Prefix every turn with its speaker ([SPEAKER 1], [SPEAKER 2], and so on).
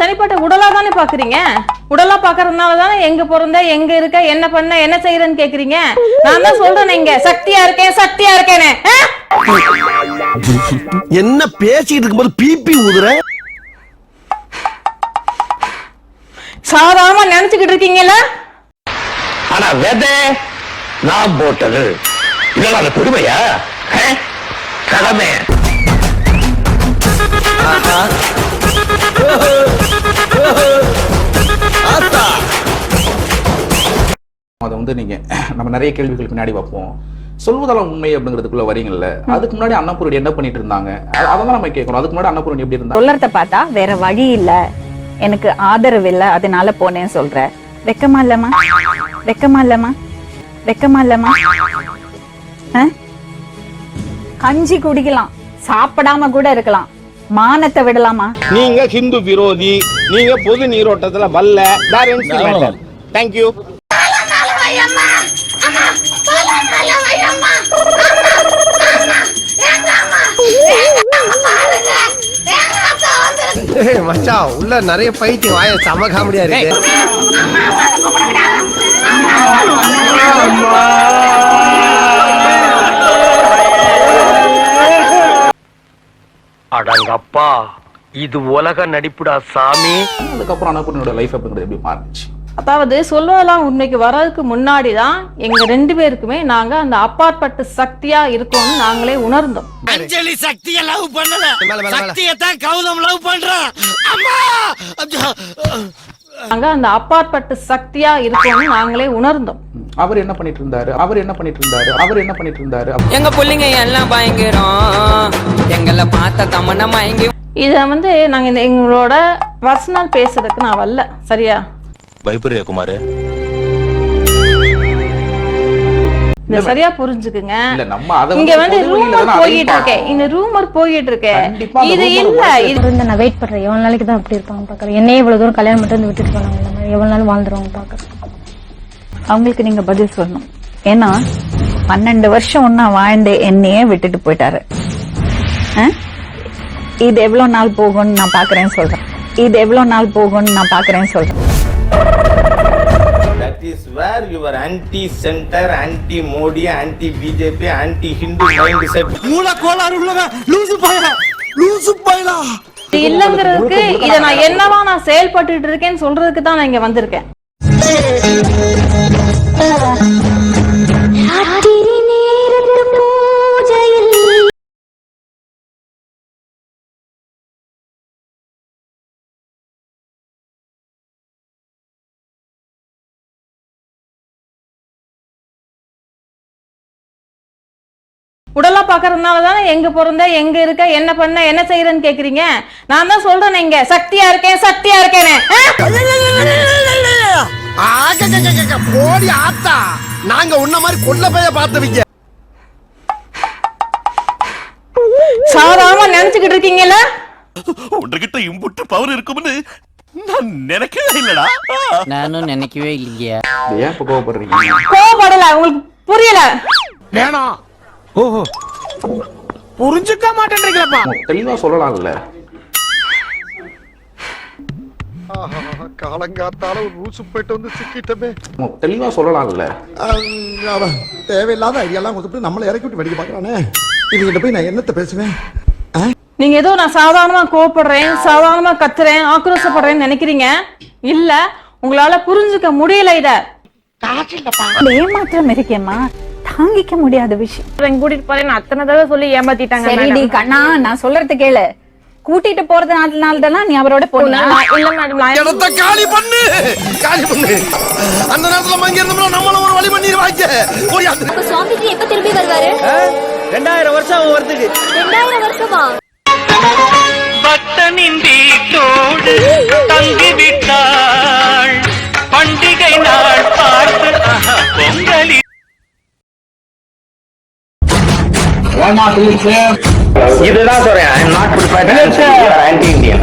[SPEAKER 1] தனிப்பட்ட உடலா தானே பாக்குறீங்க? உடலா பாக்குறதுனால தானே எங்க பிறந்த எங்க இருக்க என்ன பண்ண என்ன செய்யறேன்னு கேக்குறீங்க? நான் தான் சொல்றேன் இங்க. சக்தியா இருக்கேன் சக்தியா இருக்கேனே?
[SPEAKER 2] என்ன பேசிட்டு இருக்கும்போது பிபி ஊதுற?
[SPEAKER 1] சாதாரணமா நினைச்சுக்கிட்டு இருக்கீங்கல்ல?
[SPEAKER 3] ஆனா விதை நான் போட்டது. இதெல்லாம் பெருமையா? கடமை.
[SPEAKER 4] வந்து நீங்க நம்ம நிறைய கேள்விகள் பின்னாடி வைப்போம். சொல்வதெல்லாம் உண்மை அப்படிங்கிறதுக்குள்ள வரீங்கல்ல? அதுக்கு முன்னாடி அன்னபூரணி என்ன பண்ணிட்டு இருந்தாங்க அ- அதெல்லாம் நம்ம கேட்கணும். அதுக்கு முன்னாடி அன்னபூரணி எப்படி இருந்தாங்க?
[SPEAKER 5] சொல்லறத பார்த்தா வேற வழி இல்ல. எனக்கு ஆதரவு இல்ல. அதனால போனேன்னு சொல்ற. வெக்கமா இல்லம்மா? வெக்கமா இல்லம்மா? வெக்கமா இல்லம்மா? கஞ்சி குடிக்கலாம். சாப்பிடாம கூட இருக்கலாம். மானத்தை விடலாமா?
[SPEAKER 6] நீங்க ஹிந்து விரோதி. நீங்க பொது நீரோட்டத்துல வல்ல தேங்க்யூ
[SPEAKER 2] ஏய் மச்சான் உள்ள நிறைய பைத்தியம் வாய செம காமெடியா இருக்கு.
[SPEAKER 3] அடங்கப்பா இது உலக நடிப்புடா சாமி.
[SPEAKER 4] அதுக்கப்புறம் அன்னபூரணியோட லைஃப் அப்படிங்கிறது எப்படி மாறுச்சு?
[SPEAKER 1] அதாவது சொல்வதெல்லாம் உண்மைக்கு வர்றதுக்கு முன்னாடி தான் எங்க ரெண்டு பேருக்குமே நாங்க அந்த அப்பாற்பட்ட சக்தியா இருக்கோம்னு நாங்களே உணர்ந்தோம்.
[SPEAKER 2] அஞ்சலி சக்திய லவ் பண்ணல சக்திய தான் கௌதம் லவ் பண்றான் அம்மா!
[SPEAKER 1] நாங்க அந்த அப்பாற்பட்ட சக்தியா இருக்கோம்னு நாங்களே உணர்ந்தோம்.
[SPEAKER 4] அவர் என்ன பண்ணிட்டு இருந்தாரு? அவர் என்ன பண்ணிட்டு இருந்தாரு? அவர் என்ன பண்ணிட்டு இருந்தாரு?
[SPEAKER 7] எங்க புள்ளைங்க எல்லாம் பயங்கரம். எங்களை பார்த்த தமன்னா மயங்கி
[SPEAKER 1] இத வந்து நாங்க இந்த எங்களோட பர்சனல் பேசுறதுக்கு நான் வரல. சரியா?
[SPEAKER 8] பயப்படுறியா குமாரு?
[SPEAKER 1] சரியா புரிஞ்சுக்குங்க.
[SPEAKER 4] இல்ல நம்ம அதை
[SPEAKER 1] இங்க வந்து ரூமர் போயிட்டு இருக்கே.
[SPEAKER 4] பார்க்கணும்.
[SPEAKER 1] இந்த ரூமர் போயிட்டு இருக்கே.
[SPEAKER 4] கண்டிப்பா அந்த
[SPEAKER 1] இது இல்ல இது
[SPEAKER 9] இருந்து நான் வெயிட் பண்றேன். எவ்வளவு நாளைக்கு தான் அப்படி இருப்பாங்க பாக்குறேன் என்னையே இவ்வளவு தூரம் கல்யாணம் மட்டும் விட்டுட்டு போனாங்க இந்த மாதிரி. எவ்வளவு நாள் வாழ்ந்துருவாங்க பாக்குறேன்
[SPEAKER 5] அவங்களுக்கு நீங்க பதில் சொல்லணும். ஏன்னா பன்னெண்டு வருஷம் ஒன்னா வாழ்ந்து என்னையே விட்டுட்டு போயிட்டாரு? இது எவ்வளவு நாள் போகும்னு நான் பாக்குறேன்னு சொல்றேன். இது எவ்வளவு நாள் போகும்னு நான் பாக்குறேன்னு சொல்றேன்.
[SPEAKER 6] Is where your anti centre anti Modi anti BJP anti Hindu mindset
[SPEAKER 2] மூல கோளாறு உள்ளவன் லூசு பாயலா லூசு பாயலா.
[SPEAKER 1] இது இல்லங்கிறதுக்கு இத நான் என்னவா நான் செயல்பட்டுட்டு இருக்கேன்னு சொல்றதுக்கு தான் நான் இங்க வந்திருக்கேன். உடலா பாக்குறதுனால தானே எங்க பிறந்த எங்க இருக்க என்ன பண்ண என்ன செய்யறேன்னு கேக்குறீங்க நான் தான் சொல்றேன் நீங்க சக்தியா இருக்கேன் சக்தியா இருக்கேனே
[SPEAKER 2] போடி ஆத்தா நாங்க உன்ன மாதிரி கொல்ல போய பாத்துவீங்க
[SPEAKER 1] சாதாரணமா நினைச்சுக்கிட்டு இருக்கீங்கல்ல
[SPEAKER 8] உன்கிட்ட இம்புட்டு பவர் இருக்கும்னு நான் நினைக்கவே இல்லடா
[SPEAKER 7] நானும் நினைக்கவே இல்லையா
[SPEAKER 4] ஏன் கோவப்படுறீங்க
[SPEAKER 1] கோவப்படல உங்களுக்கு புரியல
[SPEAKER 2] வேணாம் ஓஹோ. புரிஞ்சுக்க மாட்டேன்றீங்களப்பா
[SPEAKER 4] தெளிவா சொல்லலாம்ல.
[SPEAKER 2] காலங்காத்தால ஒரு ரூசு போயிட்டு வந்து சிக்கிட்டமே.
[SPEAKER 4] தெளிவா சொல்லலாம்ல.
[SPEAKER 2] தேவையில்லாத ஐடியாலாம் கொடுத்துட்டு நம்மளை இறக்கி விட்டு வெடிக்க பார்க்கறானே. இவங்கிட்ட போய் நான் என்னத்த பேசுவேன்?
[SPEAKER 1] நீங்க ஏதோ நான் சாதாரணமா கோவப்படுறேன் சாதாரணமா கத்துறேன் ஆக்ரோஷப்படுறேன்னு நினைக்கிறீங்க? இல்ல உங்களால புரிஞ்சுக்க முடியல இத.
[SPEAKER 5] ஏமாற்றம் இருக்கேம்மா. தாங்கிக்க முடியாத விஷயம்.
[SPEAKER 1] கூட்டிட்டு போறேன் அத்தனை தடவை சொல்லி ஏமாத்திட்டாங்க
[SPEAKER 5] சரிடி கண்ணா நான் சொல்றது கேளு. கூட்டிட்டு போறதுனால தானே நீ அவரோட போனா
[SPEAKER 1] இல்ல மேடம்
[SPEAKER 2] இடத்த காலி பண்ணு? காலி பண்ணு. அந்த நேரத்துல மங்க இருந்தோம்னா நம்மளும் ஒரு வழி பண்ணிடுவாங்க ஓடியாந்து
[SPEAKER 9] சுவாமிஜி எப்ப திரும்பி வருவாரு?
[SPEAKER 6] ரெண்டாயிரம் வருஷம் வருதுக்கு.
[SPEAKER 9] ரெண்டாயிரம் வருஷமா?
[SPEAKER 3] பக்தனின் வீட்டோடு தங்கிவிட்டாள்
[SPEAKER 6] இதுதான் சொல்றேன் I not prepared anti Indian